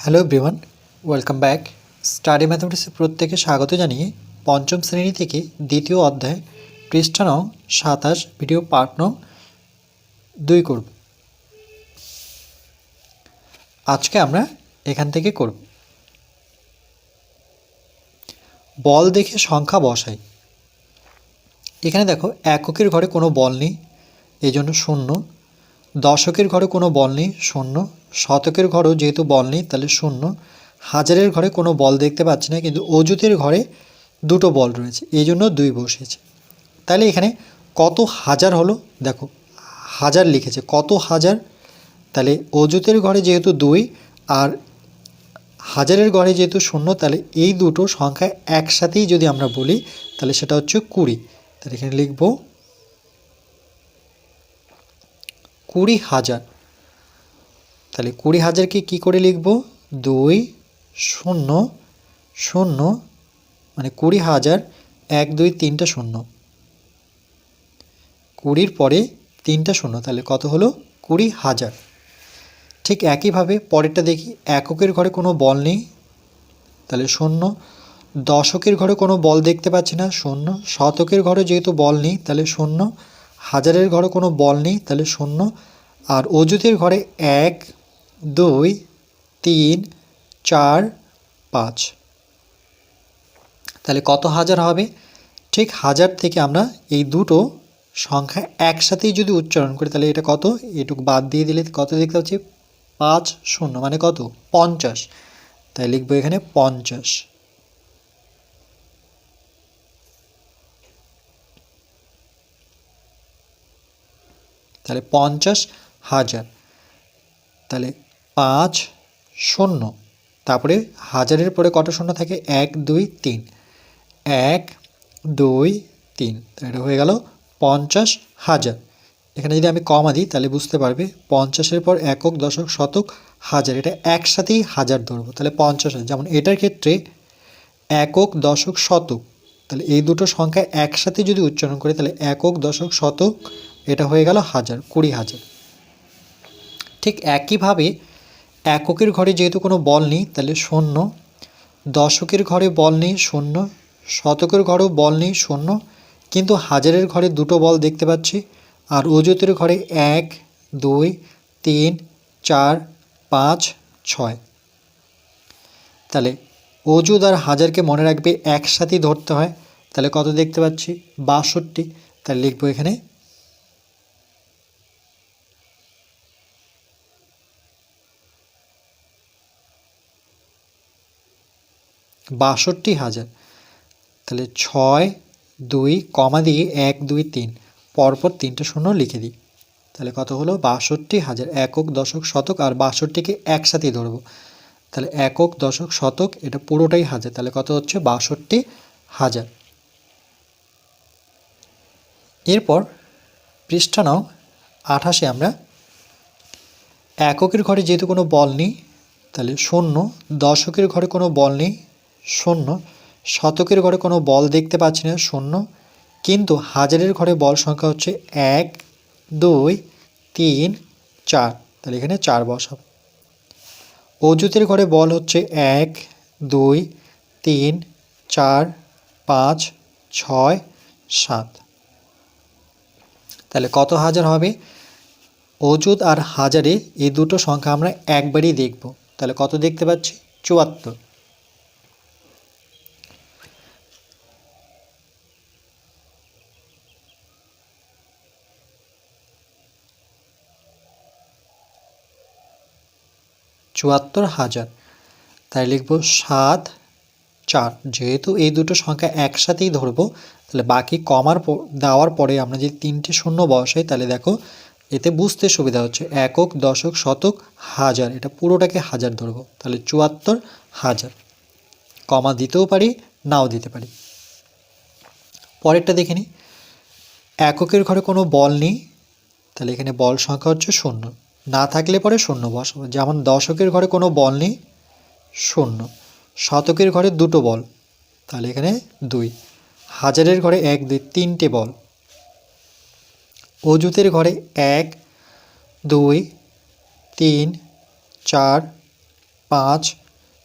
Hello everyone welcome back study ম্যাথমেটিক্সে প্রত্যেকে স্বাগত জানিয়ে পঞ্চম শ্রেণি থেকে দ্বিতীয় অধ্যায় পৃষ্ঠা নং সাতাশ ভিডিও পার্ট নং দুই করব। আজকে আমরা এখান থেকে করব। বল দেখে সংখ্যা বসাই। এখানে দেখো এককের ঘরে কোনো বল নেই এই জন্য শূন্য। দশকের ঘরে কোনো বল নেই, শূন্য। শতকের ঘরেও যেহেতু বল নেই, তাহলে শূন্য। হাজারের ঘরে কোনো বল দেখতে পাচ্ছি না, কিন্তু অজুতের ঘরে দুটো বল রয়েছে, এই জন্য দুই বসেছে। তাহলে এখানে কত হাজার হলো? দেখো, হাজার লিখেছে, কত হাজার? তাহলে অজুতের ঘরে যেহেতু দুই আর হাজারের ঘরে যেহেতু শূন্য, তাহলে এই দুটো সংখ্যা একসাথেই যদি আমরা বলি, তাহলে সেটা হচ্ছে কুড়ি। তাহলে এখানে লিখব কুড়ি হাজার। তাহলে কুড়ি হাজারকে কী করে লিখব? দুই শূন্য শূন্য মানে কুড়ি হাজার এক, দুই, তিনটা শূন্য। কুড়ির পরে তিনটা শূন্য, তাহলে কত হলো? কুড়ি হাজার। ঠিক একইভাবে পরেরটা দেখি, এককের ঘরে কোনো বল নেই। তাহলে শূন্য, দশকের ঘরে কোনো বল দেখতে পাচ্ছি না, শূন্য, শতকের ঘরে যেহেতু বল নেই, তাহলে শূন্য হাজারের ঘরে কোনো বল নেই, তাহলে শূন্য। আর অজুতের ঘরে এক, দুই, তিন, চার, পাঁচ। তাহলে কত হাজার হবে? ঠিক হাজার থেকে আমরা এই দুটো সংখ্যা একসাথেই যদি উচ্চারণ করি, তাহলে এটা কত? এটুকু বাদ দিয়ে দিলে কত দেখতে পাচ্ছি? পাঁচ, শূন্য মানে কত? পঞ্চাশ। তাই লিখব এখানে পঞ্চাশ। তাহলে পঞ্চাশ হাজার। তাহলে পাঁচ শূন্য। তারপরে হাজারের পরে কত শূন্য থাকে? এক, দুই, তিন। এক, দুই, তিন। এটা হয়ে গেল পঞ্চাশ হাজার। এখানে যদি আমি কমা দিই, তাহলে বুঝতে পারবে পঞ্চাশের পর একক, দশক, শতক, হাজার। এটা একসাথেই হাজার ধরবো। তাহলে পঞ্চাশ যেমন এটার ক্ষেত্রে একক, দশক, শতক। তাহলে এই দুটো সংখ্যা একসাথে যদি উচ্চারণ করি, তাহলে একক, দশক, শতক এটা হয়ে গেল হাজার, কুড়ি হাজার। ঠিক একইভাবে এককের ঘরে যেহেতু কোনো বল নেই, তাহলে শূন্য। দশকের ঘরে বল নেই, শূন্য। শতকের ঘরেও বল নেই, শূন্য। কিন্তু হাজারের ঘরে দুটো বল দেখতে পাচ্ছি। আর অজুতের ঘরে এক, দুই, তিন, চার, পাঁচ, ছয়। তাহলে অজুদ আর হাজারকে মনে রাখবে একসাথেই ধরতে হয়। তাহলে কত দেখতে পাচ্ছি? বাষট্টি। তাহলে লিখব এখানে বাষট্টি হাজার। তাহলে ছয়, দুই, কমা দিয়ে এক, দুই, তিন, পরপর তিনটে শূন্য লিখে দিই। তাহলে কত হলো? বাষট্টি হাজার। একক, দশক, শতক আর বাষট্টিকে একসাথেই ধরবো। তাহলে একক, দশক, শতক, এটা পুরোটাই হাজার। তাহলে কত হচ্ছে? বাষট্টি হাজার। এরপর পৃষ্ঠা নং আঠাশে আমরা এককের ঘরে যেহেতু কোনো বল নেই, তাহলে শূন্য, দশকের ঘরে কোনো বল নেই শূন্য। শতকের ঘরে কোনো বল দেখতে পাচ্ছি না, শূন্য। কিন্তু হাজারের ঘরে বল সংখ্যা হচ্ছে এক, দুই, তিন, চার। তাহলে এখানে চার বসাব অজুতের ঘরে বল হচ্ছে এক, দুই, তিন, চার, পাঁচ, ছয়, সাত। তাহলে কত হাজার হবে? অজুত আর হাজারে এই দুটো সংখ্যা আমরা একবারই দেখব। তাহলে কত দেখতে পাচ্ছি? চুয়াত্তর। চুয়াত্তর হাজার। তাই লিখব সাত, চার। যেহেতু এই দুটো সংখ্যা একসাথেই ধরবো, তাহলে বাকি কমার দেওয়ার পরে আমরা যদি তিনটে শূন্য বসাই, তাহলে দেখো এতে বুঝতে সুবিধা হচ্ছে একক, দশক, শতক, হাজার। এটা পুরোটাকে হাজার ধরবো, তাহলে চুয়াত্তর হাজার। কমা দিতেও পারি, নাও দিতে পারি। পরেরটা দেখে নিই এককের ঘরে কোনো বল নেই, তাহলে এখানে বল সংখ্যা হচ্ছে শূন্য। না থাকলে পরে শূন্য বসাবো যেমন দশকের ঘরে কোনো বল নেই, শূন্য। শতকের ঘরে দুটো বল, তাহলে এখানে দুই। হাজারের ঘরে এক, দুই, তিনটে বল। অজুতের ঘরে এক, দুই, তিন, চার, পাঁচ,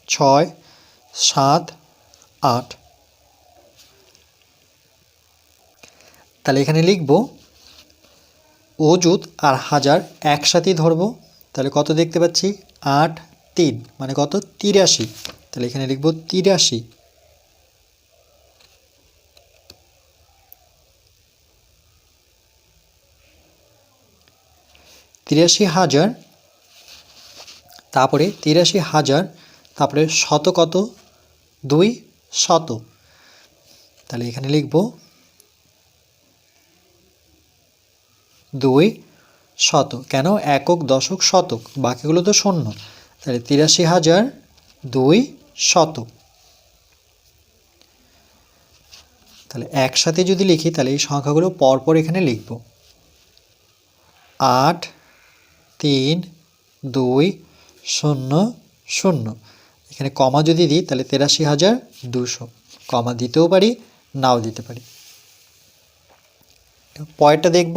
ছয়, সাত, আট। তাহলে এখানে লিখব অযুত আর হাজার একসাথেই ধরব। তাহলে কত দেখতে পাচ্ছি? আট, তিন মানে কত? তিরাশি। তাহলে এখানে লিখব তিরাশি। তিরাশি হাজার, তারপরে তিরাশি হাজার, তারপরে শত কত? দুই শত। তাহলে এখানে লিখব দুই শত কেন? একক, দশক, শতক। বাকিগুলো তো শূন্য। তাহলে তিরাশি হাজার দুই শত তাহলে একসাথে যদি লিখি, তাহলে এই সংখ্যাগুলো পরপর এখানে লিখব। আট, তিন, দুই, শূন্য শূন্য। এখানে কমা যদি দিই, তাহলে তেরাশি হাজার দুশো। কমা দিতেও পারি, নাও দিতে পারি। পরেরটা দেখব।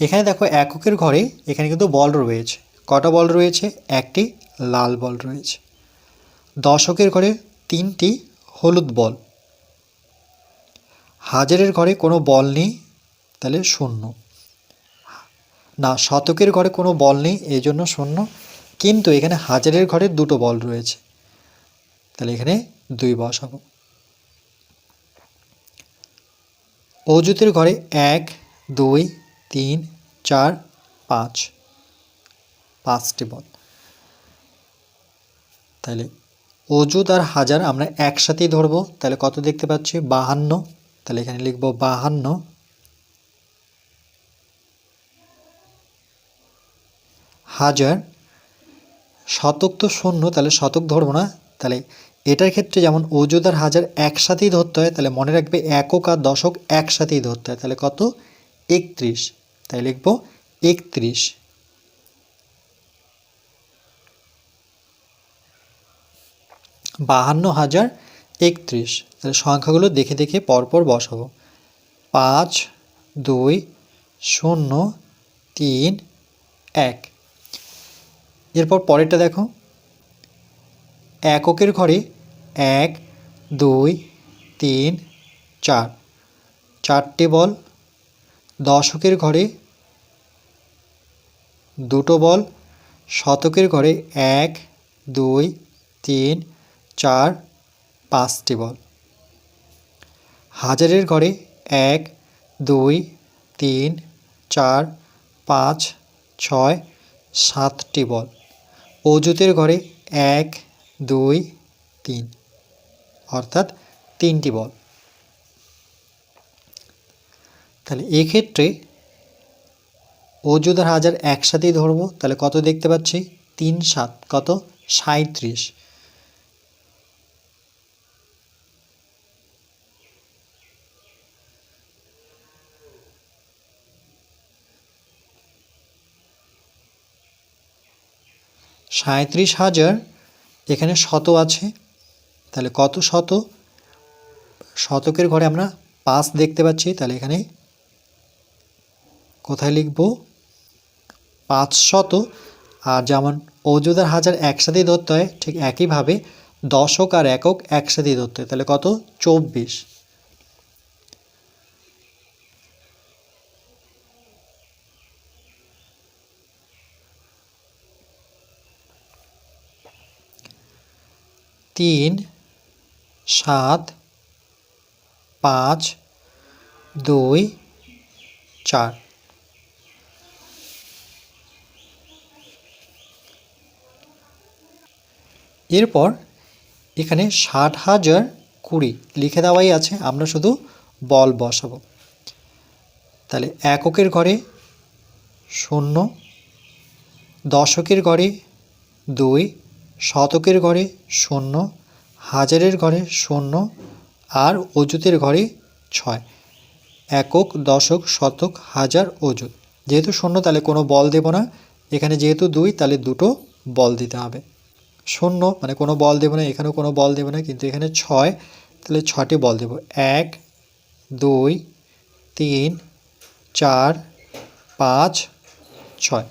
এখানে দেখো এককের ঘরে এখানে কিন্তু বল রয়েছে। কটা বল রয়েছে? একটি লাল বল রয়েছে। দশকের ঘরে তিনটি হলুদ বল। হাজারের ঘরে কোনো বল নেই, তাহলে শূন্য। না, শতকের ঘরে কোনো বল নেই এই জন্য শূন্য। কিন্তু এখানে হাজারের ঘরে দুটো বল রয়েছে। তাহলে এখানে দুই বসাবো অজুতের ঘরে এক, দুই তিন, চার, পাঁচ। পাঁচটি বল। তাহলে অজুত আর হাজার আমরা একসাথেই ধরবো। তাহলে কত দেখতে পাচ্ছি? বাহান্ন। তাহলে এখানে লিখব বাহান্ন। হাজার শতক তো শূন্য তাহলে শতক ধরবো না। তাহলে এটার ক্ষেত্রে যেমন অযুত আর হাজার একসাথেই ধরতে হয় তাহলে মনে রাখবে একক আর দশক একসাথেই ধরতে হয়। তাহলে কত? একত্রিশ। তাই লিখব একত্রিশ। বাহান্ন হাজার একত্রিশ। তাহলে সংখ্যাগুলো দেখে দেখে পরপর বসাবো। পাঁচ, দুই, শূন্য, তিন, এক। এরপর পরেরটা দেখো। এককের ঘরে এক, দুই, তিন, চার। চারটে বল দশকের ঘরে দুটো বল, শতকের ঘরে এক, দুই, তিন, চার, পাঁচটি বল। হাজারের ঘরে এক, দুই, তিন, চার, পাঁচ, ছয়, সাতটি বল। অজুতের ঘরে এক, দুই, তিন, অর্থাৎ তিনটি বল। তাহলে এক্ষেত্রে অজুদার হাজার একসাথেই ধরবো, তাহলে কত দেখতে পাচ্ছি? তিন সাত, কত? সাঁত্রিশ সাঁত্রিশ হাজার, এখানে শত আছে। তাহলে কত শত? শতকের ঘরে আমরা পাঁচ দেখতে পাচ্ছি, তাহলে এখানে কোথায় লিখব? পাঁচ শত। আর যেমন অযোধার হাজার একসাথেই ধরতে হয়, ঠিক একইভাবে দশক আর একক একসাথেই ধরতে হয়, তাহলে কত? চব্বিশ। তিন, সাত, পাঁচ, দুই, চার। এরপর এখানে ষাট হাজার কুড়ি লিখে দেওয়াই আছে, আমরা শুধু বল বসাবো। তাহলে এককের ঘরে শূন্য, দশকের ঘরে দুই, শতকের ঘরে শূন্য, হাজারের ঘরে শূন্য, আর অজুতের ঘরে ছয়। একক, দশক, শতক, হাজার অজুত যেহেতু শূন্য, তাহলে কোনো বল দেব না। এখানে যেহেতু দুই, তাহলে দুটো বল দিতে হবে। শূন্য মানে কোনো বল দেবো না, এখানেও কোনো বল দেবো না, কিন্তু এখানে ছয়, তাহলে ছটি বল দেব। এক, দুই, তিন, চার, পাঁচ, ছয়।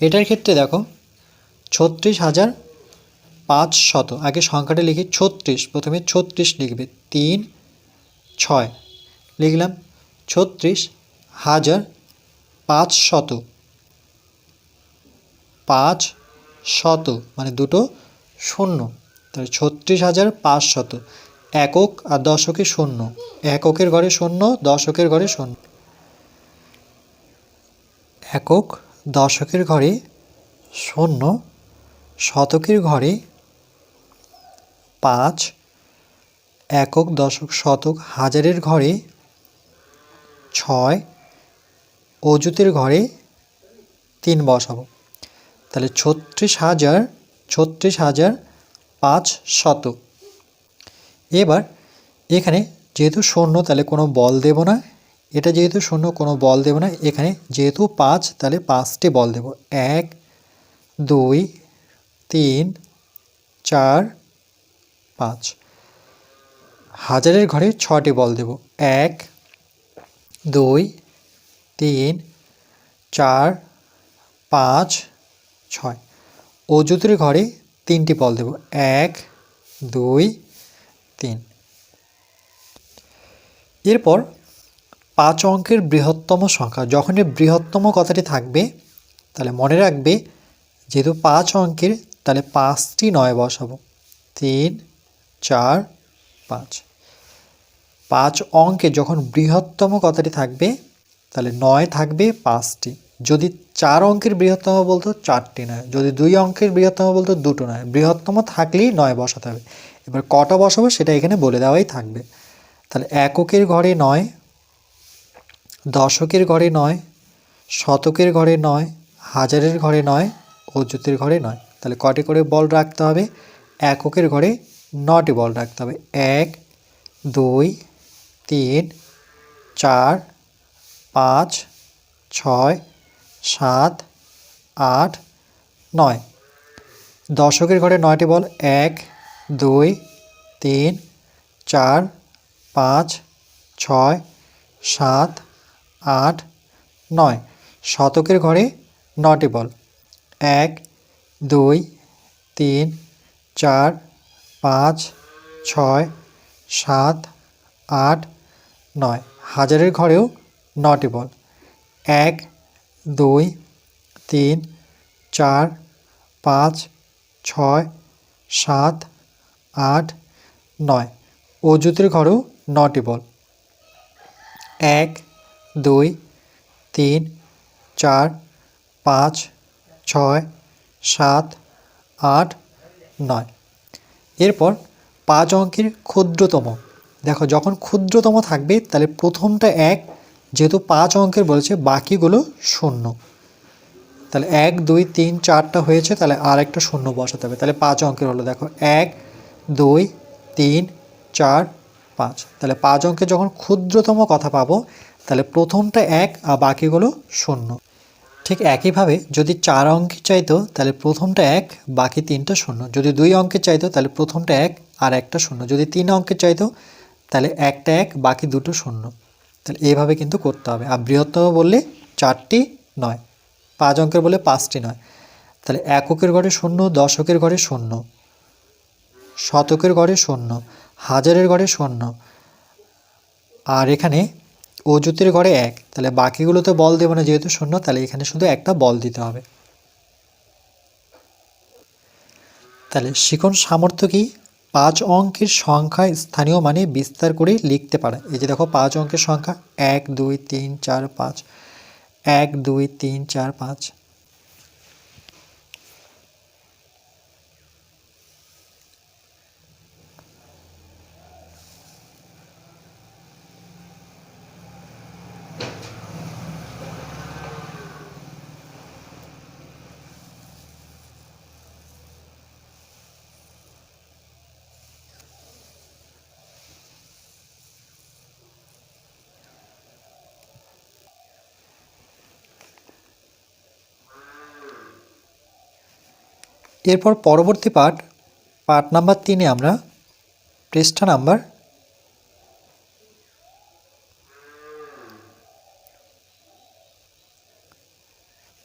এটার ক্ষেত্রে দেখো, ছত্রিশ হাজার পাঁচ শত আগে সংখ্যাটা লিখি, ছত্রিশ, প্রথমে ছত্রিশ লিখবে, তিন, ছয়। লিখলাম, ছত্রিশ হাজার পাঁচ শত পাঁচ শত মানে দুটো শূন্য। তাহলে ছত্রিশ হাজার পাঁচ শত একক আর দশকে শূন্য। এককের ঘরে শূন্য, দশকের ঘরে শূন্য। একক, দশকের ঘরে শূন্য, শতকের ঘরে পাঁচ। একক, দশক, শতক, হাজারের ঘরে ছয়। অজুতের ঘরে তিন বসাবো। তাহলে ছত্রিশ হাজার ছত্রিশ হাজার পাঁচ শত এবার এখানে যেহেতু শূন্য, তাহলে কোনো বল দেব না। এটা যেহেতু শূন্য, কোনো বল দেব না। এখানে যেহেতু পাঁচ, তাহলে পাঁচটি বল দেব। এক, দুই, তিন, চার, পাঁচ। হাজারের ঘরে ছটি বল দেব। এক, দুই, তিন, চার, পাঁচ ছয়। অজুতের ঘরে তিনটি বল দেব। এক, দুই, তিন। এরপর পাঁচ অঙ্কের বৃহত্তম সংখ্যা। যখনই বৃহত্তম কথাটি থাকবে, তাহলে মনে রাখবে, যেহেতু পাঁচ অঙ্কের, তাহলে পাঁচটি নয় বসাবো। তিন, চার, পাঁচ। পাঁচ অঙ্কে যখন বৃহত্তম কথাটি থাকবে, তাহলে নয় থাকবে, পাঁচটি। যদি চার অঙ্কের বৃহত্তম বলতো চারটি নয়। যদি দুই অঙ্কের বৃহত্তম বলতো দুটো নয়। বৃহত্তম থাকলেই নয় বসাতে হবে। এবার কটা বসাবো সেটা এখানে বলে দেওয়াই থাকবে। তাহলে এককের ঘরে নয়, দশকের ঘরে নয়, শতকের ঘরে নয়, হাজারের ঘরে নয়, অযুতের ঘরে নয়। তাহলে কটি করে বল রাখতে হবে? এককের ঘরে নটি বল রাখতে হবে। এক, দুই, তিন, চার, পাঁচ, ছয় সাত, আট, নয়। দশকের ঘরে নয়টি বল, এক, দুই, তিন, চার, পাঁচ, ছয়, সাত, আট, নয়। শতকের ঘরে নটি বল, এক, দুই, তিন, চার, পাঁচ, ছয়, সাত, আট, নয়। হাজারের ঘরেও নটি বল, এক দুই, তিন, চার, পাঁচ, ছয়, সাত, আট, নয়। অজুতের ঘরেও নটি বল। এক, দুই, তিন, চার, পাঁচ, ছয়, সাত, আট, নয়। এরপর পাঁচ অঙ্কের ক্ষুদ্রতম। দেখো, যখন ক্ষুদ্রতম থাকবে, তাহলে প্রথমটা এক যেহেতু পাঁচ অঙ্কের বলেছে, বাকিগুলো শূন্য। তাহলে এক, দুই, তিন, চারটা হয়েছে, তাহলে আর একটা শূন্য বসাতে হবে। তাহলে পাঁচ অঙ্কের হলো, দেখো, এক, দুই, তিন, চার, পাঁচ। তাহলে পাঁচ অঙ্কে যখন ক্ষুদ্রতম কথা পাবো, তাহলে প্রথমটা এক আর বাকিগুলো শূন্য। ঠিক একইভাবে যদি চার অঙ্কের চাইতো, তাহলে প্রথমটা এক, বাকি তিনটা শূন্য। যদি দুই অঙ্কের চাইতো, তাহলে প্রথমটা এক আর একটা শূন্য। যদি তিন অঙ্কের চাইতো, তাহলে একটা এক, বাকি দুটো শূন্য। তাহলে এইভাবে কিন্তু করতে হবে। আর বৃহত্তম বললে চারটি নয়, পাঁচ অঙ্কের বলে পাঁচটি নয়। তাহলে এককের ঘরে শূন্য, দশকের ঘরে শূন্য, শতকের ঘরে শূন্য, হাজারের ঘরে শূন্য, আর এখানে অজুতের ঘরে এক। তাহলে বাকিগুলোতে বল দেবো না, যেহেতু শূন্য, তাহলে এখানে শুধু একটা বল দিতে হবে। তাহলে শিখন সামর্থ্য কি? পাঁচ অঙ্কের সংখ্যা স্থানীয় মানে বিস্তার করে লিখতে পারে। এই যে দেখো, পাঁচ অঙ্কের সংখ্যা এক, দুই, তিন, চার, পাঁচ। এক, দুই, তিন, চার, পাঁচ। এরপর পরবর্তী পাঠ পাঠ নাম্বার তিনে আমরা পৃষ্ঠা নাম্বার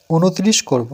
উনত্রিশ করব।